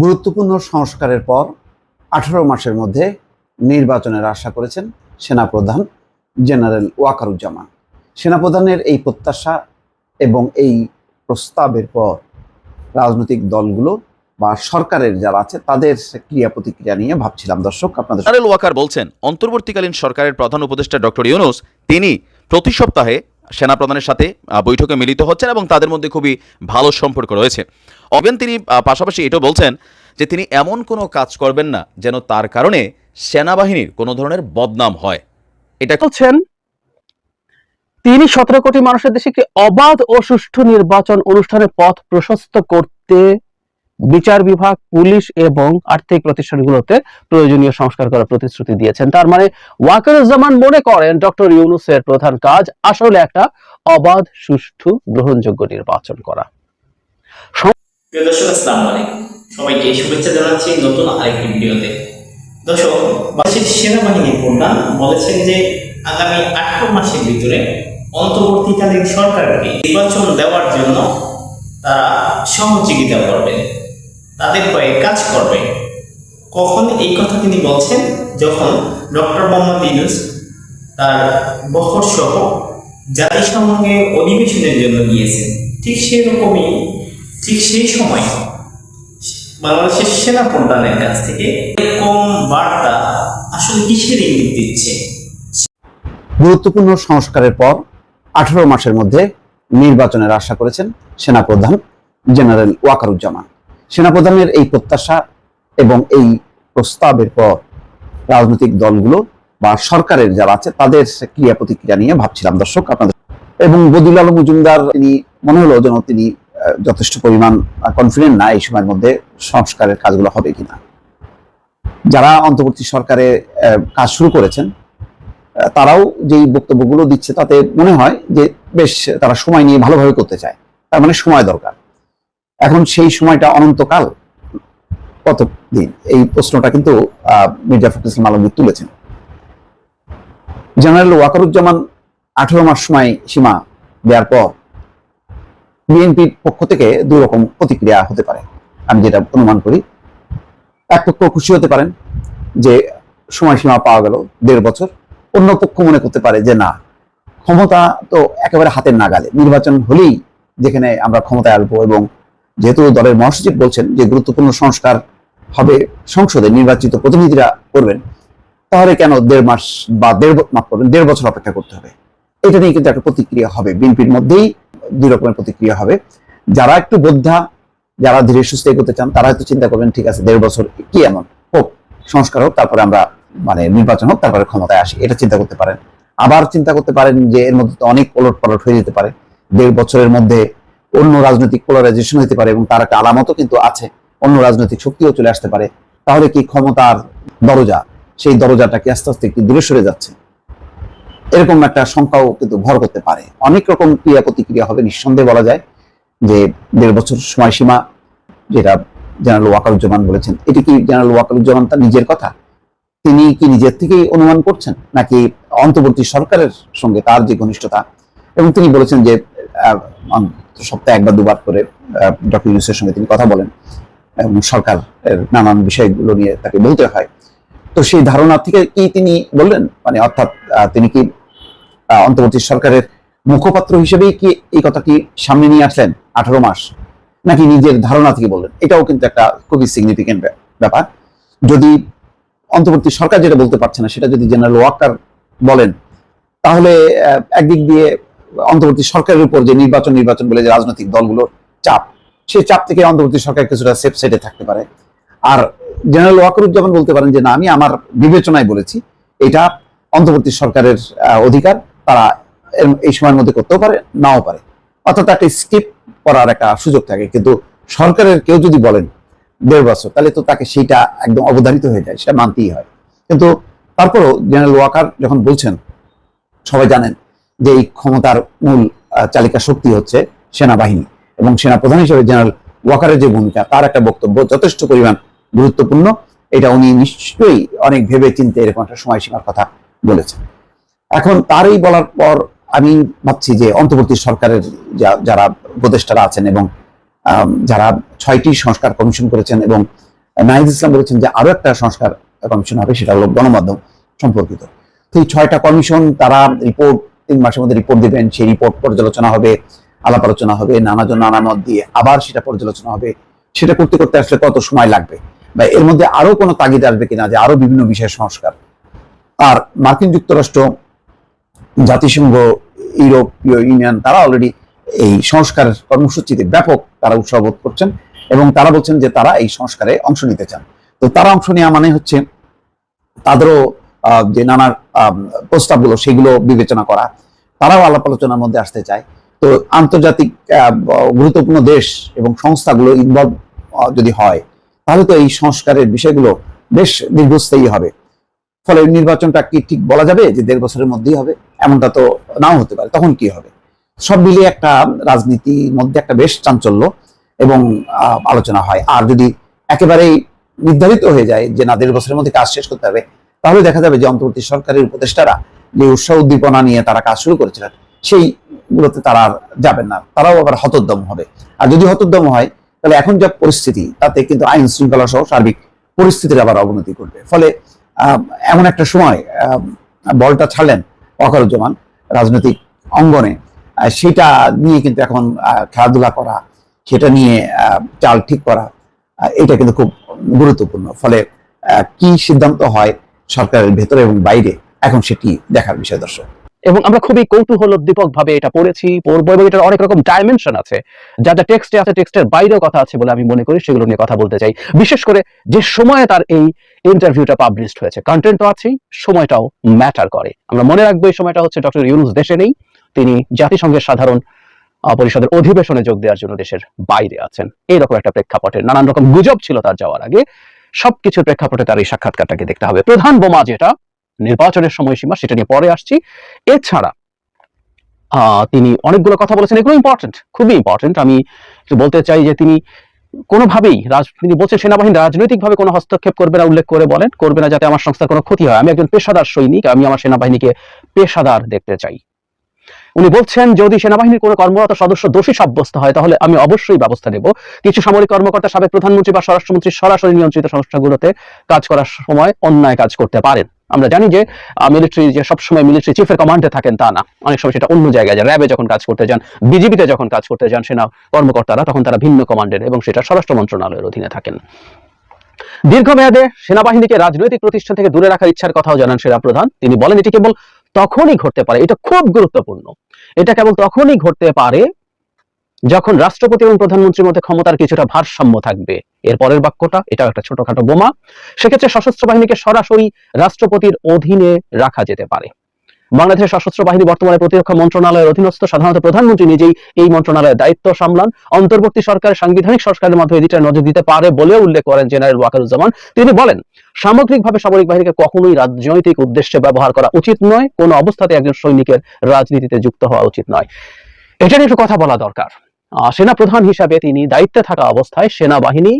গুরুত্বপূর্ণ সংস্কারের পর আঠারো মাসের মধ্যে নির্বাচনের আশা করেছেন সেনাপ্রধান জেনারেল ওয়াকারুজ্জামান। সেনাপ্রধানের এই প্রত্যাশা এবং এই প্রস্তাবের পর রাজনৈতিক দলগুলো বা সরকারের যারা আছে, তাদের ক্রিয়া প্রতিক্রিয়া নিয়ে ভাবছিলাম। দর্শক, আপনাদের ওয়াকার বলছেন, অন্তর্বর্তীকালীন সরকারের প্রধান উপদেষ্টা ডক্টর ইউনুস, তিনি প্রতি সপ্তাহে সেনাপ্রধানের সাথে বৈঠকে মিলিত হচ্ছেন এবং তাদের মধ্যে খুবই ভালো সম্পর্ক রয়েছে। অবেন তিনি পাশাপাশি এটাও বলছেন যে তিনি এমন কোনো কাজ করবেন না যেন তার কারণে সেনাবাহিনীর কোনো ধরনের বদনাম হয়। এটা বলছেন, তিনি সতেরো কোটি মানুষের দেশে অবাধ ও সুষ্ঠু নির্বাচন অনুষ্ঠানের পথ প্রশস্ত করতে বিচার বিভাগ, পুলিশ এবং আর্থিক প্রতিষ্ঠানগুলোতে প্রয়োজনীয় সংস্কার করার প্রতিশ্রুতি দিয়েছেন। তার মানে ওয়াকারুজ্জামান মনে করেন ডক্টর ইউনুসের প্রধান কাজ আসলে একটা অবাধ, সুষ্ঠু, গ্রহণযোগ্য নির্বাচন করা। সবাইকে শুভেচ্ছা জানাচ্ছি নতুন আরেকটি ভিডিওতে। দর্শক, বাংলাদেশের বলেছেন যে আগামী আঠারো মাসের ভিতরে অন্তর্বর্তীকালীন সরকারকে নির্বাচন দেওয়ার জন্য তারা সহযোগিতা করবেন। তাদের হয়ে কাজ করবে। কখন এই কথা তিনি বলছেন? যখন ডক্টর মোহাম্মদ ইউনুস তার বহর সহ জাতিসংঘে অধিবেশনের জন্য গিয়েছেন। ঠিক সেরকমই, ঠিক সেই সময় বাংলাদেশের সেনা প্রধানের কাছ থেকে এরকম বার্তা আসলে কিসের ইঙ্গিত দিচ্ছে? গুরুত্বপূর্ণ সংস্কারের পর আঠারো মাসের মধ্যে নির্বাচনের আশা করেছেন সেনাপ্রধান জেনারেল ওয়াকারুজ্জামান। সেনাপ্রধানের এই প্রত্যাশা এবং এই প্রস্তাবের পর রাজনৈতিক দলগুলো বা সরকারের যারা আছে, তাদের ক্রিয়া প্রতিক্রিয়া নিয়ে ভাবছিলাম। দর্শক, আপনাদের এবং বদিউল আলম মজুমদার, তিনি মনে হলো যেন তিনি যথেষ্ট পরিমাণ কনফিডেন্ট না এই সময়ের মধ্যে সংস্কারের কাজগুলো হবে কিনা। যারা অন্তর্বর্তী সরকারে কাজ শুরু করেছেন তারাও যেই বক্তব্যগুলো দিচ্ছে, তাতে মনে হয় যে বেশ তারা সময় নিয়ে ভালোভাবে করতে চায়। তার মানে সময় দরকার। এখন সেই সময়টা অনন্তকাল কত দিন এই প্রশ্নটা কিন্তু মির্জা ফখরুল ইসলাম আলমগীর তুলেছেন। জেনারেল ওয়াকারুজ্জামান আঠেরো মাস সময় সীমা দেওয়ার পর বিএনপির পক্ষ থেকে দুই রকম প্রতিক্রিয়া হতে পারে। আমি যেটা অনুমান করি, এক পক্ষ খুশি হতে পারেন যে সময়সীমা পাওয়া গেল দেড় বছর। অন্য পক্ষ মনে করতে পারে যে না, ক্ষমতা তো একেবারে হাতের নাগালে। নির্বাচন হলেই যেখানে আমরা ক্ষমতায় আসব এবং যেহেতু দলের মহাসচিব বলছেন যে গুরুত্বপূর্ণ সংস্কার হবে সংসদে, নির্বাচিত প্রতিনিধিরা করবেন, তাহলে কেন দেড় মাস বা দেড় মাফ করবেন, দেড় বছর অপেক্ষা করতে হবে? এটা নিয়ে কিন্তু একটা প্রতিক্রিয়া হবে, বিএনপির মধ্যেই দুই রকমের প্রতিক্রিয়া হবে। যারা একটু বোদ্ধা, যারা ধীরে সুস্থ এগোতে চান, তারা হয়তো চিন্তা করবেন, ঠিক আছে, দেড় বছর কি এমন? হোক, সংস্কার হোক, তারপরে আমরা মানে নির্বাচন হোক, তারপরে ক্ষমতায় আসি। এটা চিন্তা করতে পারেন। আবার চিন্তা করতে পারেন যে এর মধ্যে তো অনেক ওলট পালট হয়ে যেতে পারে। দেড় বছরের মধ্যে অন্য রাজনৈতিক পোলারাইজেশন হতে পারে এবং তার একটা আলামতও কিন্তু আছে, অন্য রাজনৈতিক শক্তিও চলে আসতে পারে। তাহলে কি ক্ষমতার দরজা, সেই দরজাটা কি আস্তে আস্তে একটু দূরে সরে যাচ্ছে? এরকম একটা সংখ্যাও কিন্তু ভর করতে পারে। অনেক রকম ক্রিয়া প্রতিক্রিয়া হবে, নিঃসন্দেহে বলা যায় যে দেড় বছর সময়সীমা, যেটা জেনারেল ওয়াকারুজ্জামান বলেছেন। এটি কি জেনারেল ওয়াকারুজ্জামান তার নিজের কথা? তিনি কি নিজের থেকেই অনুমান করছেন, নাকি অন্তর্বর্তী সরকারের সঙ্গে তার যে ঘনিষ্ঠতা? এবং তিনি বলেছেন যে সপ্তাহে একবার, দুবার করে ডক্টর ইউনুসের সঙ্গে তিনি কথা বলেন এবং সরকার নানান বিষয়গুলো নিয়ে তাকে বলতে হয়। তো সেই ধারণা থেকে কি তিনি বললেন? মানে অর্থাৎ তিনি কি অন্তর্বর্তী সরকারের মুখপাত্র হিসেবেই কি এই কথা কি সামনে নিয়ে আসলেন আঠারো মাস? নাকি নিজের ধারণা থেকে বললেন? এটাও কিন্তু একটা খুবই সিগনিফিকেন্ট ব্যাপার। যদি অন্তর্বর্তী সরকার যেটা বলতে পারছে না, সেটা যদি জেনারেল ওয়াকার বলেন, তাহলে একদিক দিয়ে অন্তর্বর্তী সরকারের উপর যে নির্বাচন নির্বাচন বলে যে রাজনৈতিক দলগুলোর চাপ, সেই চাপ থেকে অন্তর্বর্তী সরকার কিছুটা সেফ সাইডে থাকতে পারে। আর জেনারেল ওয়াকারুজ্জামান বলতে পারেন যে, না, আমি আমার বিবেচনায় বলেছি, এটা অন্তর্বর্তী সরকারের অধিকার, তারা এই সময়ের মধ্যে করতেও পারে, নাও পারে। অর্থাৎ একটা স্কিপ করার একটা সুযোগ থাকে। কিন্তু সরকারের কেউ যদি বলেন দেড় বছর, তাহলে তো তাকে সেইটা একদম অবধারিত হয়ে যায় সেটা মানতেই হয়। কিন্তু তারপরও জেনারেল ওয়াকার যখন বলছেন, সবাই জানেন যে এই ক্ষমতার মূল চালিকা শক্তি হচ্ছে সেনাবাহিনী এবং সেনাপ্রধান হিসেবে জেনারেল ওয়াকারের যে ভূমিকা, তার একটা বক্তব্য যথেষ্ট পরিমাণ গুরুত্বপূর্ণ। এটা উনি নিশ্চয়ই অনেক ভেবে চিন্তে এরকম একটা সময়সীমার কথা বলেছেন। এখন তারই বলার পর আমি ভাবছি যে অন্তর্বর্তী সরকারের যারা উপদেষ্টারা আছেন এবং যারা ছয়টি সংস্কার কমিশন করেছেন এবং নাহিদ ইসলাম বলেছেন যে আরও একটা সংস্কার কমিশন হবে, সেটা হলো গণমাধ্যম সম্পর্কিত। এই ছয়টা কমিশন, তারা রিপোর্ট তিন মাসের মধ্যে রিপোর্ট দিবেন, সেই রিপোর্ট পর্যালোচনা হবে, আলাপ আলোচনা হবে, নানাজন নানা মত দিয়ে আবার সেটা পর্যালোচনা হবে। সেটা করতে করতে আসলে কত সময় লাগবে? বা এর মধ্যে আরও কোনো তাগিদ আসবে কিনা যে আরও বিভিন্ন বিষয়ের সংস্কার? আর মার্কিন যুক্তরাষ্ট্র, জাতিসংঘ ইউরোপীয় ইউনিয়ন, তারা অলরেডি এই সংস্কার কর্মসূচিতে ব্যাপক তারা উৎসাহ বোধ করছেন এবং তারা বলছেন যে তারা এই সংস্কারে অংশ নিতে চান। তো তারা অংশ নেওয়া মানে হচ্ছে তাদেরও যে নানা আম, প্রস্তাবগুলো সেগুলো বিবেচনা করা তারাও আলাপ আলোচনার মধ্যে আসতে চায়। তো আন্তর্জাতিক গুরুত্বপূর্ণ দেশ এবং সংস্থাগুলো ইনভলভ যদি হয় তাহলে তো এই সংস্কারের বিষয়গুলো বেশ দীর্ঘস্থায়ী হবে। ফলে নির্বাচনটা কি ঠিক বলা যাবে যে দেড় বছরের মধ্যেই হবে? এমনটা তো নাও হতে পারে। তখন কি হবে? সব মিলিয়ে একটা রাজনীতির মধ্যে একটা বেশ চাঞ্চল্য এবং আলোচনা হয়। আর যদি একেবারেই নির্ধারিত হয়ে যায় যে না দেড় বছরের মধ্যে কাজ শেষ করতে হবে তাহলে দেখা যাবে যে অন্তর্বর্তী সরকারের উপদেষ্টারা যে উৎসাহ উদ্দীপনা নিয়ে তারা কাজ শুরু করেছিলেন সেইগুলোতে তারা আর যাবেন না। তারাও আবার হতোদ্যম হবে। আর যদি হতোদ্যম হয়, তাহলে এখন যা পরিস্থিতি, তাতে কিন্তু আইন শৃঙ্খলা সহ সার্বিক পরিস্থিতির আবার অবনতি করবে ফলে এমন একটা সময় বলটা ছাড়লেন ওয়াকারুজ্জামান রাজনৈতিক অঙ্গনে। সেটা নিয়ে কিন্তু এখন খেলাধুলা করা, সেটা নিয়ে চাল ঠিক করা এটা কিন্তু খুব গুরুত্বপূর্ণ। ফলে কি সিদ্ধান্ত হয় সরকারের ভেতরে এবং বাইরে, এখন সেটি দেখার বিষয় দর্শক। এবং আমরা খুবই কৌতূহলোদ্দীপক ভাবে এটা পড়েছি, পড়ব এবং এটার অনেক রকম ডাইমেনশন আছে। যা যা টেক্সটে আছে টেক্সটের বাইরেও কথা আছে বলে আমি মনে করি, সেগুলো নিয়ে কথা বলতে চাই। বিশেষ করে যে সময়ে তার এই ইন্টারভিউটা পাবলিশড হয়েছে কন্টেন্ট তো আছেই, সময়টাও ম্যাটার করে। আমরা মনে রাখব এই সময়টা হচ্ছে ডক্টর ইউনুস দেশে নেই, তিনি জাতিসংঘের সাধারণ পরিষদের অধিবেশনে যোগ দেওয়ার জন্য দেশের বাইরে আছেন। এইরকম একটা প্রেক্ষাপটে নানান রকম গুজব ছিল তার যাওয়ার আগে। সবকিছুর প্রেক্ষাপটে তার এই সাক্ষাৎকারটাকে দেখতে হবে। প্রধান বোমা যেটা, নির্বাচনের সময়সীমা, সেটা নিয়ে পরে আসছি। এছাড়া তিনি অনেকগুলো কথা বলেছেন, এগুলো ইম্পর্টেন্ট খুবই ইম্পর্টেন্ট আমি বলতে চাই যে তিনি কোনোভাবেই তিনি বলছেন সেনাবাহিনী রাজনৈতিকভাবে কোনো হস্তক্ষেপ করবে না, উল্লেখ করে বলেন, করবে না যাতে আমার সংস্থার কোনো ক্ষতি হয়। আমি একজন পেশাদার সৈনিক, আমি আমার সেনাবাহিনীকে পেশাদার দেখতে চাই। উনি বলছেন, যদি সেনাবাহিনীর কোনো কর্মরত সদস্য দোষী সাব্যস্ত হয়, তাহলে আমি অবশ্যই ব্যবস্থা নেব। কিছু সামরিক কর্মকর্তা সাবেক প্রধানমন্ত্রী বা স্বরাষ্ট্রমন্ত্রী সরাসরি নিয়ন্ত্রিত সংস্থাগুলোতে কাজ করার সময় অন্যায় কাজ করতে পারেন। আমরা জানি যে মিলিটারি যে সবসময় মিলিটারি চিফের কমান্ডে থাকেন তা না। অনেক সময় সেটা অন্য জায়গায় যায়। র্যাবে যখন কাজ করতে যান, বিজিবিতে যখন কাজ করতে যান সেনা কর্মকর্তারা, তখন তারা ভিন্ন কমান্ডের এবং সেটা স্বরাষ্ট্র মন্ত্রণালয়ের অধীনে থাকেন। দীর্ঘমেয়াদে সেনাবাহিনীকে রাজনৈতিক প্রতিষ্ঠান থেকে দূরে রাখার ইচ্ছার কথাও জানান সেনা প্রধান তিনি বলেন, এটি কেবল তখনই ঘটতে পারে। এটা খুব গুরুত্বপূর্ণ। এটা কেবল তখনই ঘটতে পারে যখন রাষ্ট্রপতি এবং প্রধানমন্ত্রীর মধ্যে ক্ষমতার কিছুটা ভারসাম্য থাকবে। এর পরের বাক্যটা এটা একটা ছোটখাটো বোমা। সেক্ষেত্রে সশস্ত্র বাহিনীকে সরাসরি রাষ্ট্রপতির অধীনে রাখা যেতে পারে। বাংলাদেশের সশস্ত্র বাহিনী বর্তমানে প্রতিরক্ষা মন্ত্রণালয়ের অধীনস্থ। সাধারণত প্রধানমন্ত্রী নিজেই এই মন্ত্রণালয়ের দায়িত্ব সামলান। অন্তর্বর্তী সরকারের সাংবিধানিক সংস্কারের মাধ্যমে এদিকটা নজর দিতে পারে বলেও উল্লেখ করেন জেনারেল ওয়াকারুজ্জামান। তিনি বলেন, সামগ্রিকভাবে সামরিক বাহিনীকে কখনোই রাজনৈতিক উদ্দেশ্যে ব্যবহার করা উচিত নয়, কোনো অবস্থাতে একজন সৈনিকের রাজনীতিতে যুক্ত হওয়া উচিত নয়। এটা নিয়ে একটু কথা বলা দরকার। সেনা প্রধান হিসাবে তিনি দায়িত্বে থাকা অবস্থায় সেনাবাহিনী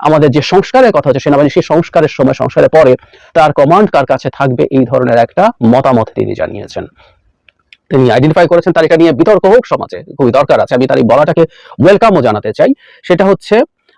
আমাদের যে সংস্কারের কথা হচ্ছে সেনাবাহিনী, সেই সংস্কারের সময়, সংস্কারের পরে তার কমান্ড কার কাছে থাকবে এই ধরনের একটা মতামত তিনি জানিয়েছেন। তিনি আইডেন্টিফাই করেছেন এটা নিয়ে বিতর্ক হোক সমাজে, খুবই দরকার আছে। আমি তার এই বলাটাকে ওয়েলকামও জানাতে চাই। সেটা হচ্ছে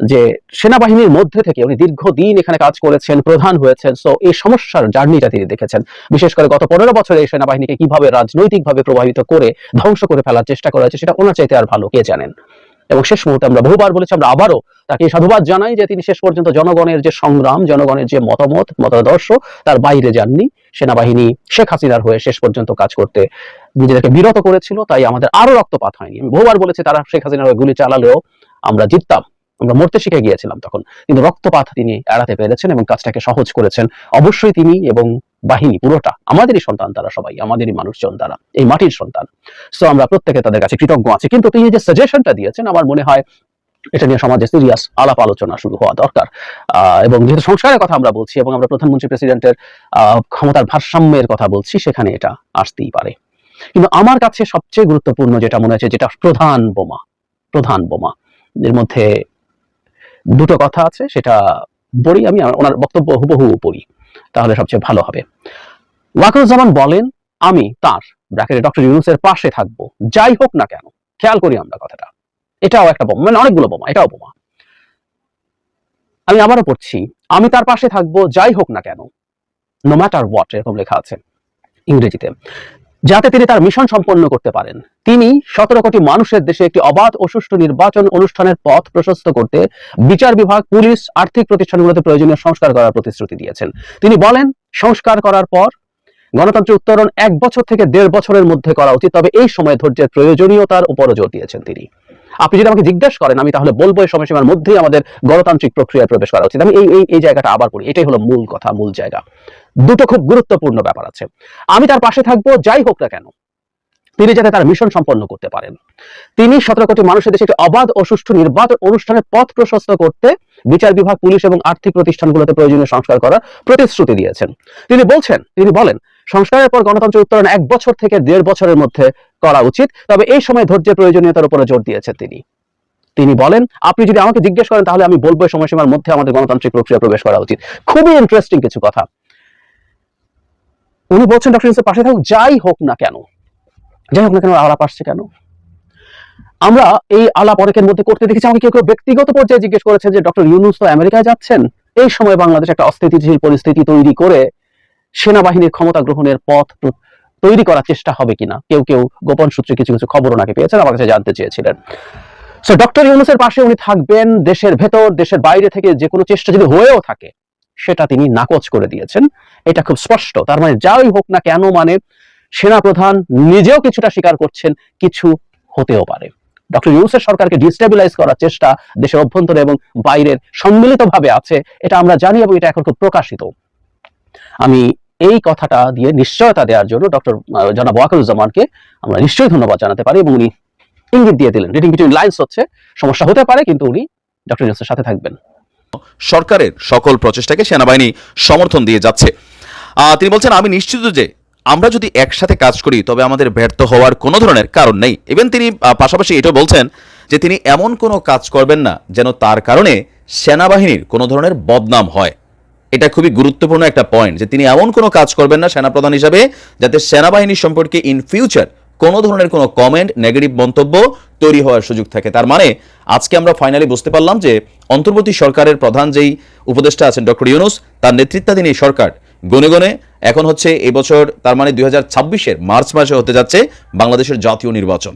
যে সেনাবাহিনীর মধ্যে থেকে উনি দীর্ঘদিন এখানে কাজ করেছেন, প্রধান হয়েছেন। সো এই সমস্যার জার্নিটা তিনি দেখেছেন। বিশেষ করে গত পনেরো বছরে এই সেনাবাহিনীকে কীভাবে রাজনৈতিকভাবে প্রভাবিত করে ধ্বংস করে ফেলার চেষ্টা করা হয়েছে, সেটা ওনার চাইতে আর ভালো কে জানেন? এবং শেষ মুহূর্তে আমরা বহুবার বলেছি, আমরা আবারও তাকে সাধুবাদ জানাই যে তিনি শেষ পর্যন্ত জনগণের যে সংগ্রাম, জনগণের যে মতামত, মতাদর্শ, তার বাইরে যাননি। সেনাবাহিনী শেখ হাসিনার হয়ে শেষ পর্যন্ত কাজ করতে নিজেদেরকে বিরত করেছিল, তাই আমাদের আরও রক্তপাত হয়নি। আমি বহুবার বলেছি, তারা শেখ হাসিনার হয়ে গুলি চালালেও আমরা জিততাম, আমরা মরতে শিখে গিয়েছিলাম তখন। কিন্তু রক্তপাত তিনি এড়াতে পেরেছেন এবং কাজটাকে সহজ করেছেন। অবশ্যই তিনি এবং বাহিনী পুরোটা, আমাদেরই সন্তান তারা সবাই, আমাদেরই মানুষজন তারা, এই মাটির সন্তান। সো আমরা প্রত্যেকে তাদের কাছে কৃতজ্ঞ আছি। কিন্তু তিনি যে সাজেশনটা দিয়েছেন, আমার মনে হয় এটা নিয়ে সমাজে সিরিয়াস আলাপ আলোচনা শুরু হওয়া দরকার। এবং যেহেতু সংস্কারের কথা আমরা বলছি এবং আমরা প্রধানমন্ত্রী প্রেসিডেন্টের ক্ষমতার ভারসাম্যের কথা বলছি, সেখানে এটা আসতেই পারে। কিন্তু আমার কাছে সবচেয়ে গুরুত্বপূর্ণ যেটা মনে হচ্ছে যেটা প্রধান বোমা প্রধান বোমা, এর মধ্যে দুটো কথা আছে, সেটা পড়ি আমি ওনার বক্তব্য হুবহু পড়ি, তাহলে সবচেয়ে ভালো হবে। ওয়াকুরুজ্জামান বলেন, আমি তার, ব্র্যাকেটে ডক্টর ইউনুসের পাশে থাকব, যাই হোক না কেন, খেয়াল করি আমরা কথাটা এটাও একটা বোমা মানে অনেকগুলো বোমা, এটাও বোমা। আমি আবারও পড়ছি, আমি তার পাশে থাকব, যাই হোক না কেন নো ম্যাটার হোয়াট এরকম লেখা আছে ইংরেজিতে। যাতে তিনি তার মিশন সম্পন্ন করতে পারেন। তিনি সতেরো কোটি মানুষের দেশে একটি অবাধ ও সুষ্ঠু নির্বাচন অনুষ্ঠানের পথ প্রশস্ত করতে বিচার বিভাগ, পুলিশ, আর্থিক প্রতিষ্ঠানগুলোতে প্রয়োজনীয় সংস্কার করার প্রতিশ্রুতি দিয়েছেন। তিনি বলেন, সংস্কার করার পর গণতন্ত্রের উত্তরণ এক বছর থেকে দেড় বছরের মধ্যে করা উচিত, তবে এই সময় ধৈর্যের প্রয়োজনীয়তার উপরও জোর দিয়েছেন তিনি। আপনি যদি আমাকে জিজ্ঞেস করেন, আমি তাহলে বলব এই সময়সীমার মধ্যেই আমাদের গণতান্ত্রিক প্রক্রিয়ায় প্রবেশ করা উচিত। আমি এই এই এই জায়গাটা আবার পড়ি এটাই হলো মূল কথা, মূল জায়গা। দুটো খুব গুরুত্বপূর্ণ ব্যাপার আছে। আমি তার পাশে থাকব, যাই হোক না কেন। তিনি যাতে তার মিশন সম্পন্ন করতে পারেন। তিনি সতেরো কোটি মানুষের দেশে একটি অবাধ ও সুষ্ঠু নির্বাচন অনুষ্ঠানের পথ প্রশস্ত করতে, বিচার বিভাগ, পুলিশ এবং আর্থিক প্রতিষ্ঠানগুলোতে প্রয়োজনীয় সংস্কার করার প্রতিশ্রুতি দিয়েছেন। তিনি বলছেন, তিনি বলেন সংস্কারের পর গণতন্ত্রের উত্তরণ এক বছর থেকে দেড় বছরের মধ্যে করা উচিত। তবে এই সময় ধৈর্যের প্রয়োজনীয়তার উপরে জোর দিয়েছেন তিনি। তিনি বলেন, আপনি যদি আমাকে জিজ্ঞেস করেন, তাহলে আমি বলব সময়সীমার মধ্যে আমাদের গণতান্ত্রিক প্রক্রিয়া প্রবেশ করা উচিত। খুবই ইন্টারেস্টিং কিছু কথা। উনি বলছেন ডক্টর পাশে থাকুক, যাই হোক না কেন। যাই হোক না কেন, আলাপ আসছে কেন? আমরা এই আলাপ অনেকের মধ্যে করতে দেখেছি। আমাকে কেউ কেউ ব্যক্তিগত পর্যায়ে জিজ্ঞেস করেছেন যে ডক্টর ইউনুস তো আমেরিকায় যাচ্ছেন? এই সময় বাংলাদেশ একটা অস্থিতিশীল পরিস্থিতি তৈরি করে সেনাবাহিনীর ক্ষমতা গ্রহণের পথ তৈরি করার চেষ্টা হবে কিনা? কেউ কেউ গোপন সূত্রে কিছু কিছু খবর ওনাকে পেয়েছেন, আমার কাছে জানতে চেয়েছিলেন। সো ডক্টর ইউনুসের পাশে উনি থাকবেন, দেশের ভেতর, দেশের বাইরে থেকে যে কোনো চেষ্টা যদি হয়েও থাকে, সেটা তিনি নাকচ করে দিয়েছেন। এটা খুব স্পষ্ট, তার মানে যাই হোক না কেন মানে সেনাপ্রধান নিজেও কিছুটা স্বীকার করছেন, কিছু হতেও পারে। ডক্টর ইউনুসের সরকারকে ডিস্টেবিলাইজ করার চেষ্টা দেশের অভ্যন্তরে এবং বাইরের সম্মিলিতভাবে আছে, এটা আমরা জানি এবং এটা এখন খুব প্রকাশিত। আমি এই কথাটা দিয়ে নিশ্চয়তা দেওয়ার জন্য ডক্টর জনাব ওয়াকারুজ্জামানকে আমরা নিশ্চয়ই ধন্যবাদ জানাতে পারি এবং উনি ইঙ্গিত দিয়ে দিলেন। রিডিং বিটুইন লাইন্স হচ্ছে, সমস্যা হতে পারে কিন্তু উনি ডক্টর ইউনুসের সাথে থাকবেন। সরকারের সকল প্রচেষ্টাকে সেনাবাহিনী সমর্থন দিয়ে যাচ্ছে। তিনি বলছেন, আমি নিশ্চিত যে আমরা যদি একসাথে কাজ করি, তবে আমাদের ব্যর্থ হওয়ার কোনো ধরনের কারণ নেই। ইভেন তিনি পাশাপাশি এটাও বলছেন যে তিনি এমন কোনো কাজ করবেন না যেন তার কারণে সেনাবাহিনীর কোনো ধরনের বদনাম হয়। এটা খুবই গুরুত্বপূর্ণ একটা পয়েন্ট যে তিনি এমন কোনো কাজ করবেন না সেনাপ্রধান হিসাবে যাতে সেনাবাহিনী সম্পর্কে ইন ফিউচার কোনো ধরনের কোনো কমেন্ট নেগেটিভ মন্তব্য তৈরি হওয়ার সুযোগ থাকে। তার মানে আজকে আমরা ফাইনালি বুঝতে পারলাম যে অন্তর্বর্তী সরকারের প্রধান যেই উপদেষ্টা আছেন ডক্টর ইউনুস, তার নেতৃত্বাধীন এই সরকার গনে গনে এখন হচ্ছে এবছর তার মানে দুই হাজার মার্চ মাসে হতে যাচ্ছে বাংলাদেশের জাতীয় নির্বাচন।